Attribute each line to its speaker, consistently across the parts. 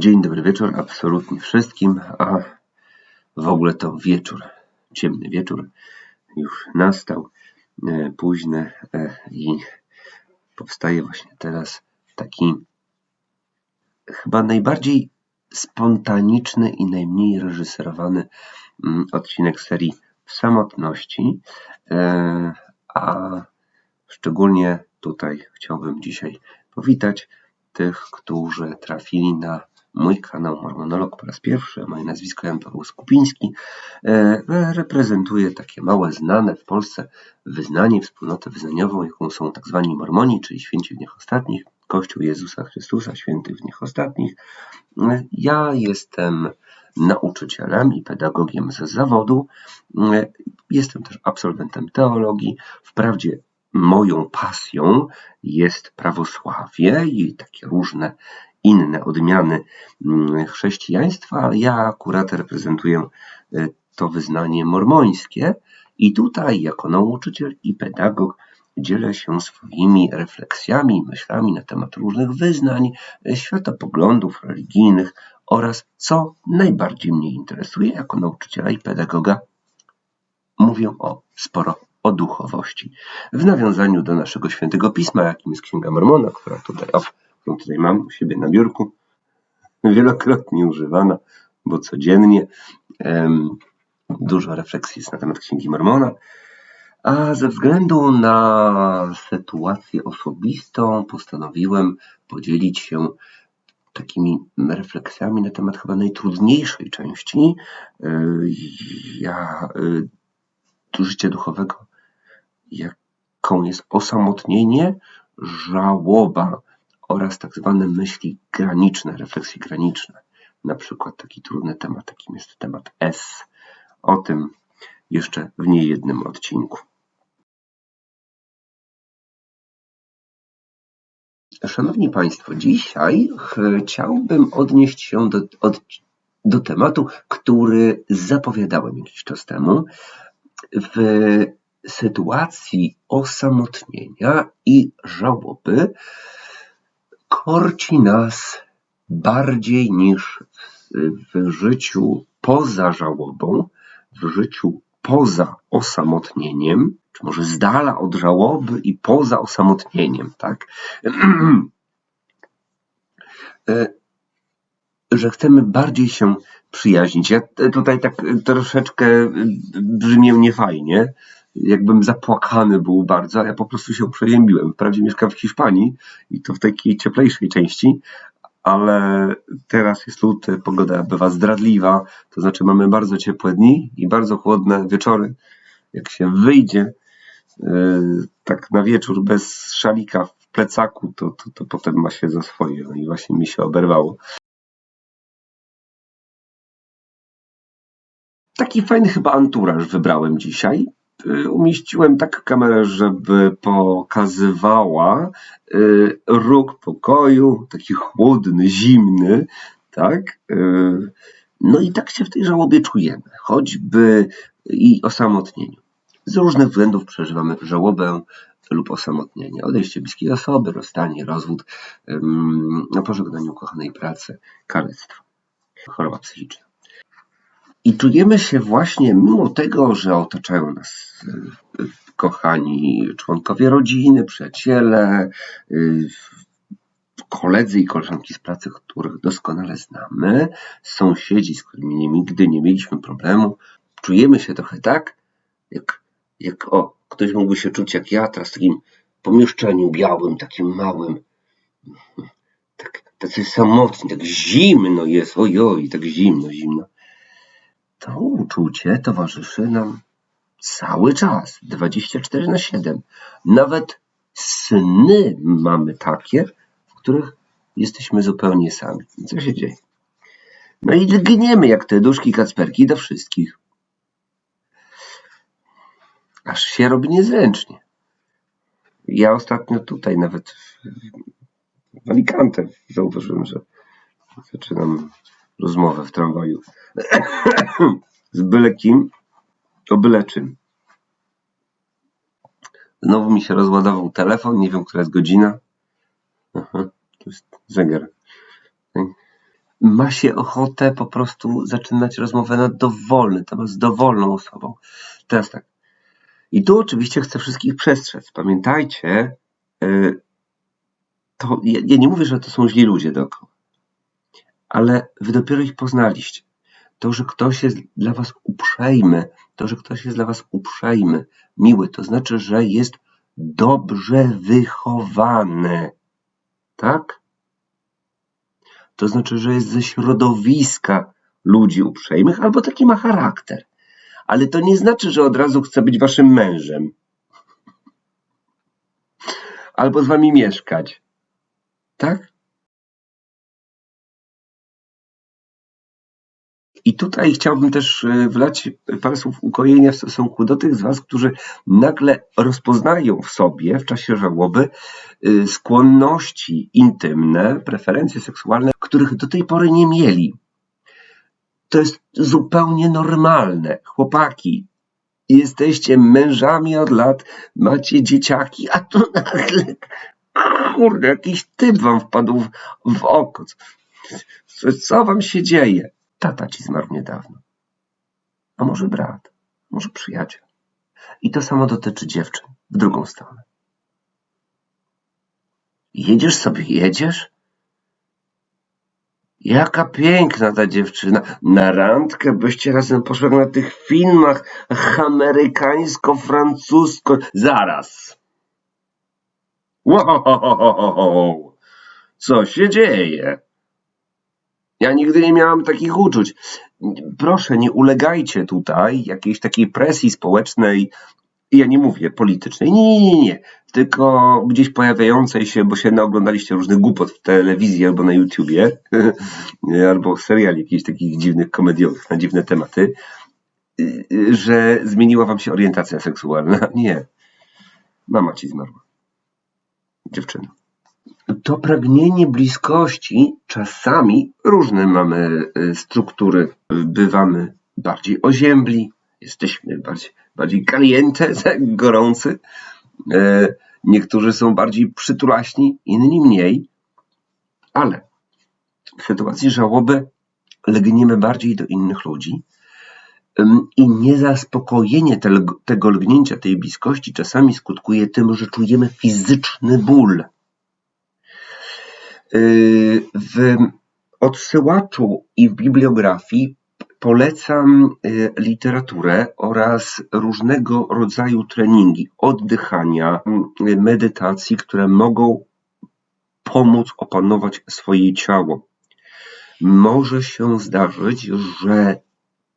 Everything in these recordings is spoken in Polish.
Speaker 1: Dzień dobry wieczór absolutnie wszystkim, a w ogóle to wieczór, ciemny wieczór już nastał, e, późny e, i powstaje właśnie teraz taki chyba najbardziej spontaniczny i najmniej reżyserowany mm, odcinek serii w samotności, e, a szczególnie tutaj chciałbym dzisiaj powitać tych, którzy trafili na mój kanał Mormonolog po raz pierwszy. Moje nazwisko Jan Paweł Skupiński. E, reprezentuję takie małe, znane w Polsce wyznanie, wspólnotę wyznaniową, jaką są tak zwani mormoni, czyli święci w dniach ostatnich, Kościół Jezusa Chrystusa, święty w dniach ostatnich. E, ja jestem nauczycielem i pedagogiem ze zawodu. E, jestem też absolwentem teologii. Wprawdzie moją pasją jest prawosławie i takie różne inne odmiany mm, chrześcijaństwa, ja akurat reprezentuję e, to wyznanie mormońskie i tutaj jako nauczyciel i pedagog dzielę się swoimi refleksjami, myślami na temat różnych wyznań, e, światopoglądów religijnych oraz co najbardziej mnie interesuje jako nauczyciela i pedagoga. Mówię o sporo o duchowości. W nawiązaniu do naszego świętego pisma, jakim jest Księga Mormona, która tutaj, którą tutaj mam u siebie na biurku, wielokrotnie używana, bo codziennie em, dużo refleksji jest na temat Księgi Mormona. A ze względu na sytuację osobistą postanowiłem podzielić się takimi refleksjami na temat chyba najtrudniejszej części e, ja, y, życia duchowego jaką jest osamotnienie, żałoba oraz tak zwane myśli graniczne, refleksje graniczne. Na przykład taki trudny temat, takim jest temat S. O tym jeszcze w niejednym odcinku. Szanowni Państwo, dzisiaj chciałbym odnieść się do, od, do tematu, który zapowiadałem jakiś czas temu. W sytuacji osamotnienia i żałoby korci nas bardziej niż w życiu poza żałobą, w życiu poza osamotnieniem, czy może z dala od żałoby i poza osamotnieniem, tak? E, że chcemy bardziej się przyjaźnić. Ja tutaj tak troszeczkę brzmię niefajnie, jakbym zapłakany był bardzo, ja po prostu się przeziębiłem. Wprawdzie mieszkam w Hiszpanii i to w takiej cieplejszej części, ale teraz jest luty, pogoda bywa zdradliwa, to znaczy mamy bardzo ciepłe dni i bardzo chłodne wieczory. Jak się wyjdzie yy, tak na wieczór bez szalika w plecaku, to, to, to potem ma się za swoje. No i właśnie mi się oberwało. Taki fajny chyba anturaż wybrałem dzisiaj. Y, umieściłem tak kamerę, żeby pokazywała y, róg pokoju, taki chłodny, zimny, tak? Y, no i tak się w tej żałobie czujemy, choćby i osamotnieniu. Z różnych względów przeżywamy żałobę lub osamotnienie. Odejście bliskiej osoby, rozstanie, rozwód, na pożegnaniu ukochanej pracy, kalectwo, choroba psychiczna. I czujemy się właśnie, mimo tego, że otaczają nas y, kochani członkowie rodziny, przyjaciele, y, koledzy i koleżanki z pracy, których doskonale znamy, sąsiedzi, z którymi nigdy nie mieliśmy problemu, czujemy się trochę tak, jak, jak o, ktoś mógłby się czuć jak ja, teraz w takim pomieszczeniu białym, takim małym, tak, tacy samotni, tak zimno jest, ojoj, tak zimno, zimno. To uczucie towarzyszy nam cały czas, 24 na 7. Nawet sny mamy takie, w których jesteśmy zupełnie sami. Co się dzieje? No i lgniemy jak te duszki kacperki do wszystkich. Aż się robi niezręcznie. Ja ostatnio tutaj nawet w Alicante zauważyłem, że zaczynam rozmowę w tramwaju z byle kim, o byle czym. Znowu mi się rozładował telefon, nie wiem, która jest godzina. Aha, to jest zegar. ma się ochotę po prostu zaczynać rozmowę na dowolny temat z dowolną osobą. Teraz tak. I tu oczywiście chcę wszystkich przestrzec. Pamiętajcie, yy, to ja, ja nie mówię, że to są źli ludzie dookoła, ale wy dopiero ich poznaliście. To, że ktoś jest dla was uprzejmy, to, że ktoś jest dla was uprzejmy, miły, to znaczy, że jest dobrze wychowany. Tak? To znaczy, że jest ze środowiska ludzi uprzejmych, albo taki ma charakter. Ale to nie znaczy, że od razu chce być waszym mężem. Albo z wami mieszkać. Tak? I tutaj chciałbym też e, wlać parę słów ukojenia w stosunku do tych z Was, którzy nagle rozpoznają w sobie w czasie żałoby e, skłonności intymne, preferencje seksualne, których do tej pory nie mieli. To jest zupełnie normalne. Chłopaki, jesteście mężami od lat, macie dzieciaki, a tu nagle, kurde, jakiś typ wam wpadł w, w oko. Co, co wam się dzieje? Tata ci zmarł niedawno. A może brat, może przyjaciel. I to samo dotyczy dziewczyn, w drugą stronę. Jedziesz sobie, jedziesz? Jaka piękna ta dziewczyna. Na randkę byście razem poszły na tych filmach amerykańsko-francusko. Zaraz. Wow, co się dzieje? Ja nigdy nie miałam takich uczuć. Proszę, nie ulegajcie tutaj jakiejś takiej presji społecznej, ja nie mówię politycznej, nie, nie, nie, nie, tylko gdzieś pojawiającej się, bo się naoglądaliście różnych głupot w telewizji albo na YouTubie, albo seriali jakichś takich dziwnych komediowych na dziwne tematy, że zmieniła wam się orientacja seksualna. Nie. Mama ci zmarła. Dziewczyna to pragnienie bliskości czasami różne mamy y, struktury. Bywamy bardziej oziębli, jesteśmy bardziej, bardziej caliente, tak, gorący. E, niektórzy są bardziej przytulaśni, inni mniej, ale w sytuacji żałoby legniemy bardziej do innych ludzi i niezaspokojenie tego lgnięcia, tej bliskości czasami skutkuje tym, że czujemy fizyczny ból. W odsyłaczu i w bibliografii polecam y, literaturę oraz różnego rodzaju treningi oddychania, y, medytacji, które mogą pomóc opanować swoje ciało. Może się zdarzyć, że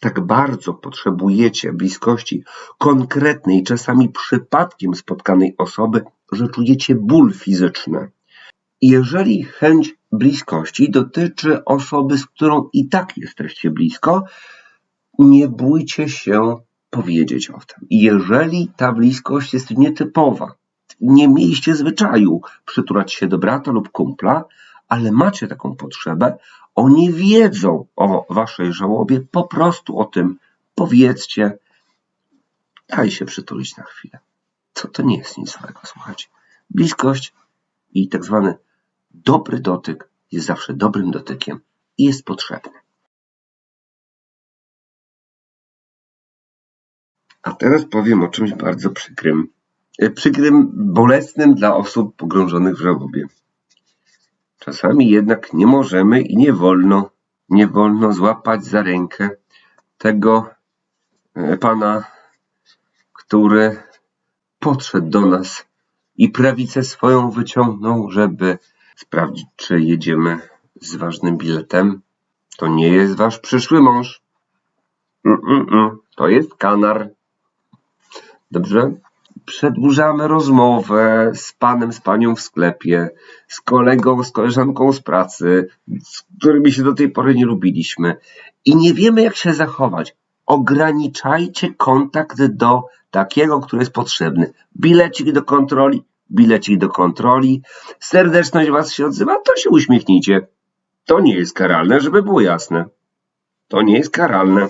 Speaker 1: tak bardzo potrzebujecie bliskości konkretnej, czasami przypadkiem spotkanej osoby, że czujecie ból fizyczny. Jeżeli chęć bliskości dotyczy osoby, z którą i tak jesteście blisko, nie bójcie się powiedzieć o tym. Jeżeli ta bliskość jest nietypowa, nie mieliście zwyczaju przytulać się do brata lub kumpla, ale macie taką potrzebę, oni wiedzą o waszej żałobie, po prostu o tym powiedzcie, daj się przytulić na chwilę. To, to nie jest nic złego, słuchajcie. Bliskość i tak zwany Dobry dotyk jest zawsze dobrym dotykiem i jest potrzebny. A teraz powiem o czymś bardzo przykrym. E, przykrym, bolesnym dla osób pogrążonych w żałobie. Czasami jednak nie możemy i nie wolno, nie wolno złapać za rękę tego e, pana, który podszedł do nas i prawicę swoją wyciągnął, żeby sprawdzić, czy jedziemy z ważnym biletem. To nie jest wasz przyszły mąż. Mm, mm, mm. To jest kanar. Dobrze? Przedłużamy rozmowę z panem, z panią w sklepie, z kolegą, z koleżanką z pracy, z którymi się do tej pory nie lubiliśmy i nie wiemy, jak się zachować. Ograniczajcie kontakt do takiego, który jest potrzebny. Bilecik do kontroli, bilecik do kontroli, serdeczność was się odzywa, to się uśmiechnijcie. To nie jest karalne, żeby było jasne. To nie jest karalne.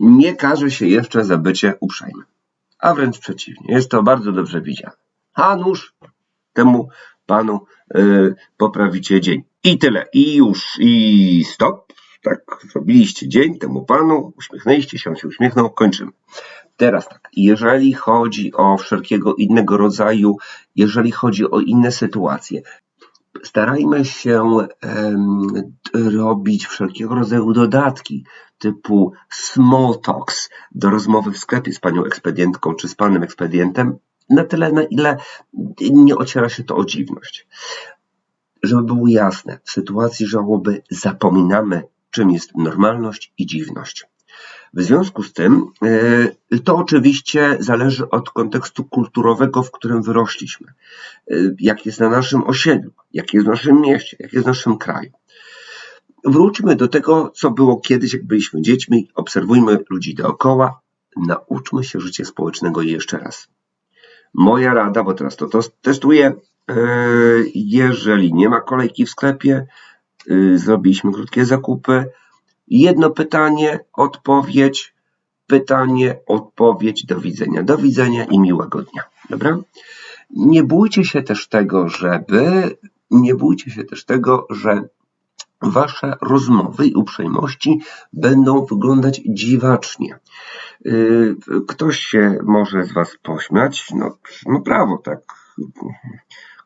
Speaker 1: Nie każe się jeszcze za bycie uprzejmym. A wręcz przeciwnie, jest to bardzo dobrze widziane. A nuż temu panu yy, poprawicie dzień. I tyle. I już. I stop. Tak, zrobiliście dzień temu panu, uśmiechnęliście się, on się uśmiechnął, kończymy. Teraz tak, jeżeli chodzi o wszelkiego innego rodzaju, jeżeli chodzi o inne sytuacje, starajmy się um, robić wszelkiego rodzaju dodatki typu small talks do rozmowy w sklepie z panią ekspedientką czy z panem ekspedientem na tyle, na ile nie ociera się to o dziwność. Żeby było jasne, w sytuacji żałoby zapominamy, czym jest normalność i dziwność. W związku z tym e, to oczywiście zależy od kontekstu kulturowego, w którym wyrośliśmy. E, jak jest na naszym osiedlu, jak jest w naszym mieście, jak jest w naszym kraju. Wróćmy do tego, co było kiedyś, jak byliśmy dziećmi, obserwujmy ludzi dookoła, nauczmy się życia społecznego jeszcze raz. Moja rada, bo teraz to, to testuję, e, jeżeli nie ma kolejki w sklepie, zrobiliśmy krótkie zakupy, Jedno pytanie, odpowiedź, pytanie, odpowiedź, do widzenia. Do widzenia i miłego dnia. Dobra? Nie bójcie się też tego, żeby, nie bójcie się też tego, że Wasze rozmowy i uprzejmości będą wyglądać dziwacznie. Yy, ktoś się może z Was pośmiać, no, no prawo, tak.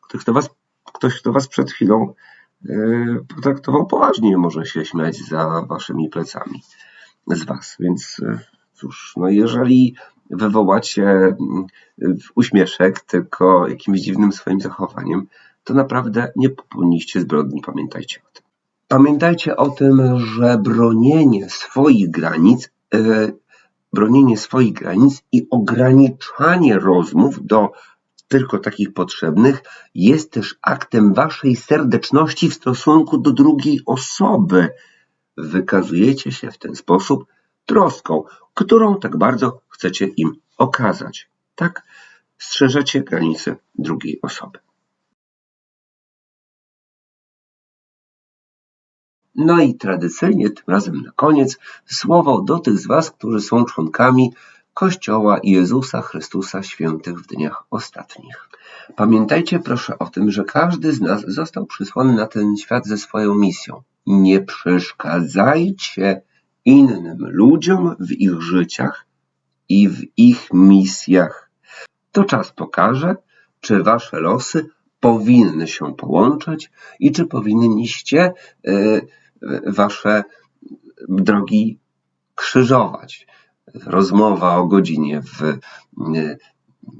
Speaker 1: Ktoś, kto was, ktoś, kto Was przed chwilą potraktował poważnie, może się śmiać za waszymi plecami z was. Więc yy, cóż, no jeżeli wywołacie yy, uśmieszek tylko jakimś dziwnym swoim zachowaniem, to naprawdę nie popełniliście zbrodni, pamiętajcie o tym. Pamiętajcie o tym, że bronienie swoich granic, bronienie swoich granic i ograniczanie rozmów do tylko takich potrzebnych, jest też aktem waszej serdeczności w stosunku do drugiej osoby. Wykazujecie się w ten sposób troską, którą tak bardzo chcecie im okazać. Tak strzeżecie granice drugiej osoby. No i tradycyjnie, tym razem na koniec, słowo do tych z Was, którzy są członkami Kościoła Jezusa Chrystusa Świętych w dniach ostatnich. Pamiętajcie proszę o tym, że każdy z nas został przysłany na ten świat ze swoją misją. Nie przeszkadzajcie innym ludziom w ich życiach i w ich misjach. To czas pokaże, czy wasze losy powinny się połączyć i czy powinniście y, wasze drogi krzyżować rozmowa o godzinie w,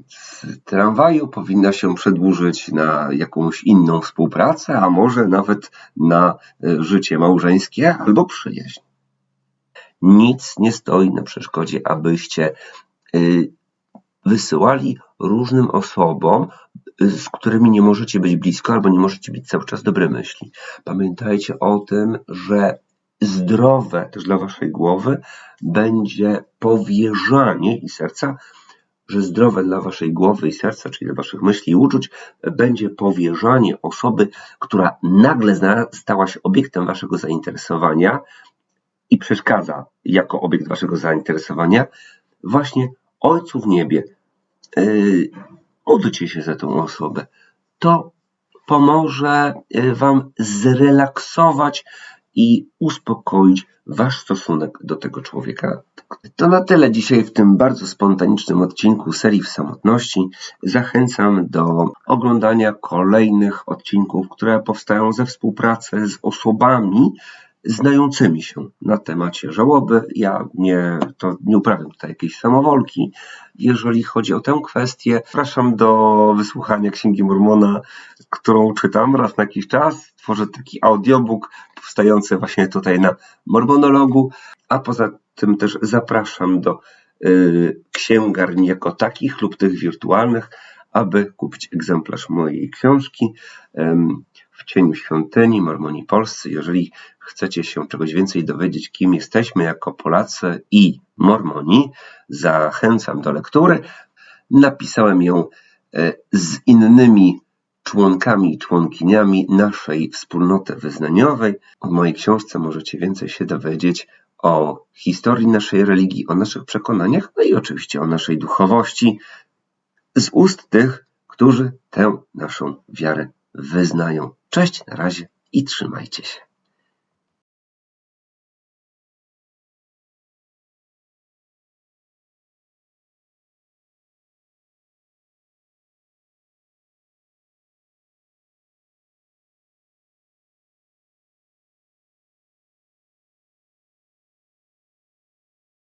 Speaker 1: w tramwaju powinna się przedłużyć na jakąś inną współpracę, a może nawet na e, życie małżeńskie albo przyjaźń. Nic nie stoi na przeszkodzie, abyście e, wysyłali różnym osobom, e, z którymi nie możecie być blisko albo nie możecie mieć cały czas dobre myśli. Pamiętajcie o tym, że zdrowe też dla waszej głowy będzie powierzanie i serca, że zdrowe dla waszej głowy i serca, czyli dla waszych myśli i uczuć, będzie powierzanie osoby, która nagle stała się obiektem waszego zainteresowania i przeszkadza jako obiekt waszego zainteresowania, właśnie Ojcu w niebie. Yy, módlcie się za tą osobę. To pomoże yy, wam zrelaksować i uspokoić wasz stosunek do tego człowieka. To na tyle dzisiaj w tym bardzo spontanicznym odcinku serii w samotności. Zachęcam do oglądania kolejnych odcinków, które powstają ze współpracy z osobami, znającymi się na temacie żałoby. Ja nie, to nie uprawiam tutaj jakiejś samowolki. Jeżeli chodzi o tę kwestię, zapraszam do wysłuchania Księgi Mormona, którą czytam raz na jakiś czas. Tworzę taki audiobook powstający właśnie tutaj na Mormonologu, a poza tym też zapraszam do y, księgarni jako takich lub tych wirtualnych, aby kupić egzemplarz mojej książki w cieniu świątyni Mormoni Polscy. Jeżeli chcecie się czegoś więcej dowiedzieć, kim jesteśmy jako Polacy i Mormoni, zachęcam do lektury. Napisałem ją e, z innymi członkami i członkiniami naszej wspólnoty wyznaniowej. W mojej książce możecie więcej się dowiedzieć o historii naszej religii, o naszych przekonaniach, no i oczywiście o naszej duchowości z ust tych, którzy tę naszą wiarę wyznają. Cześć, na razie. i trzymajcie się.